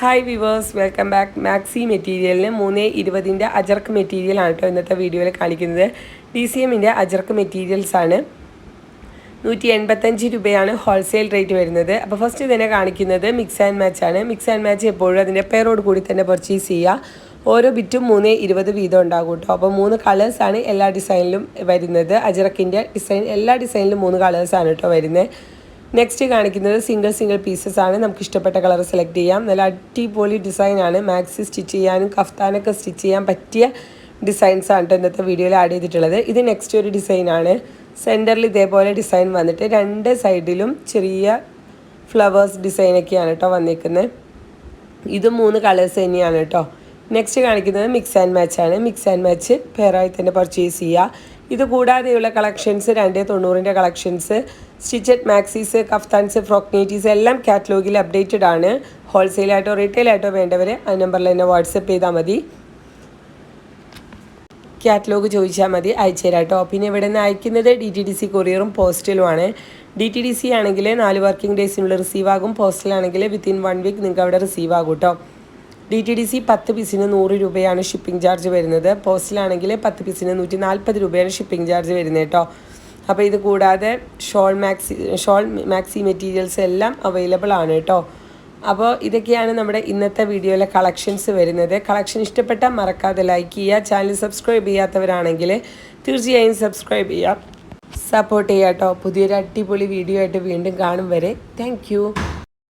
Hi viewers welcome back maxi മെറ്റീരിയലിന് മൂന്ന് ഇരുപതിന്റെ അജർക്ക് മെറ്റീരിയലാണ് കേട്ടോ ഇന്നത്തെ വീഡിയോയിൽ കാണിക്കുന്നത്. ഡി സി എമ്മിന്റെ അജർക്ക് മെറ്റീരിയൽസ് ആണ്. നൂറ്റി എൺപത്തഞ്ച് രൂപയാണ് ഹോൾസെയിൽ റേറ്റ് വരുന്നത്. അപ്പോൾ ഫസ്റ്റ് തന്നെ കാണിക്കുന്നത് മിക്സ് ആൻഡ് മാച്ച് ആണ്. മിക്സ് ആൻഡ് മാച്ച് എപ്പോഴും അതിന്റെ പേരോട് കൂടി തന്നെ പർച്ചേസ് ചെയ്യുക. ഓരോ ബിറ്റും മൂന്ന് ഇരുപത് വീതം ഉണ്ടാകും കേട്ടോ. അപ്പോൾ മൂന്ന് കളേഴ്സാണ് എല്ലാ ഡിസൈനിലും വരുന്നത്. അജറക്കിന്റെ ഡിസൈൻ എല്ലാ ഡിസൈനിലും മൂന്ന് കളേഴ്സാണ് കേട്ടോ വരുന്നത്. നെക്സ്റ്റ് കാണിക്കുന്നത് സിംഗിൾ സിംഗിൾ പീസസ് ആണ്. നമുക്ക് ഇഷ്ടപ്പെട്ട കളർ സെലക്ട് ചെയ്യാം. നല്ല അടിപൊളി ഡിസൈനാണ് മാക്സി സ്റ്റിച്ച് ചെയ്യാനും കഫ്താനൊക്കെ സ്റ്റിച്ച് ചെയ്യാൻ പറ്റിയ ഡിസൈൻസ് ആണ് ഇന്നത്തെ വീഡിയോയിൽ ആഡ് ചെയ്തിട്ടുള്ളത്. ഇത് നെക്സ്റ്റ് ഒരു ഡിസൈനാണ് സെന്ററിൽ ഇതേപോലെ ഡിസൈൻ വന്നിട്ട് രണ്ട് സൈഡിലും ചെറിയ ഫ്ലവേഴ്സ് ഡിസൈനൊക്കെയാണ് കേട്ടോ വന്നിരിക്കുന്നത് ഇത് മൂന്ന് കളേഴ്സ് തന്നെയാണ് കേട്ടോ നെക്സ്റ്റ് കാണിക്കുന്നത് മിക്സ് ആൻഡ് മാച്ച് ആണ്. മിക്സ് ആൻഡ് മാച്ച് പേറായി തന്നെ പർച്ചേസ് ചെയ്യുക ഇത് കൂടാതെയുള്ള കളക്ഷൻസ് രണ്ട് തൊണ്ണൂറിന്റെ collections stitched maxis kaftans frock nighties എല്ലാം കാറ്റലോഗിൽ അപ്ഡേറ്റഡ് ആണ്. ഹോൾസെയിലായിട്ടോ റീറ്റെയിലായിട്ടോ വേണ്ടവർ ആ നമ്പറിൽ തന്നെ വാട്സപ്പ് ചെയ്താൽ മതി. കാറ്റലോഗ് ചോദിച്ചാൽ മതി അയച്ചു തരാം കേട്ടോ. പിന്നെ ഇവിടെ നിന്ന് അയക്കുന്നത് ഡി ടി ഡി സി കൊറിയറും പോസ്റ്റലുമാണ് ഡി ടി ഡി സി ആണെങ്കിൽ നാല് വർക്കിംഗ് ഡേയ്സിനുള്ളിൽ റിസീവ് ആകും. പോസ്റ്റലാണെങ്കിൽ വിത്തിൻ വൺ വീക്ക് നിങ്ങൾക്ക് അവിടെ റിസീവ് ആകും കേട്ടോ. ഡി ടി ഡി സി പത്ത് പീസിന് നൂറ് രൂപയാണ് ഷിപ്പിംഗ് ചാർജ് വരുന്നത്. പോസ്റ്റലാണെങ്കിൽ പത്ത് പീസിന് നൂറ്റി നാൽപ്പത് രൂപയാണ് ഷിപ്പിംഗ് ചാർജ് വരുന്നത് കേട്ടോ. അപ്പോൾ ഇത് കൂടാതെ shawl maxi shawl maxi materials എല്ലാം അവൈലബിൾ ആണ് കേട്ടോ. അപ്പോൾ ഇതൊക്കെയാണ് നമ്മുടെ ഇന്നത്തെ വീഡിയോയിലെ കളക്ഷൻസ് വരുന്നത്. കളക്ഷൻ ഇഷ്ടപ്പെട്ടാൽ മറക്കാതെ ലൈക്ക് ചെയ്യുക. ചാനൽ സബ്സ്ക്രൈബ് ചെയ്യാത്തവരാണെങ്കിൽ തീർച്ചയായും സബ്സ്ക്രൈബ് ചെയ്യുക. സപ്പോർട്ട് ചെയ്യാം കേട്ടോ. പുതിയൊരു അടിപൊളി വീഡിയോ ആയിട്ട് വീണ്ടും കാണും വരെ. താങ്ക്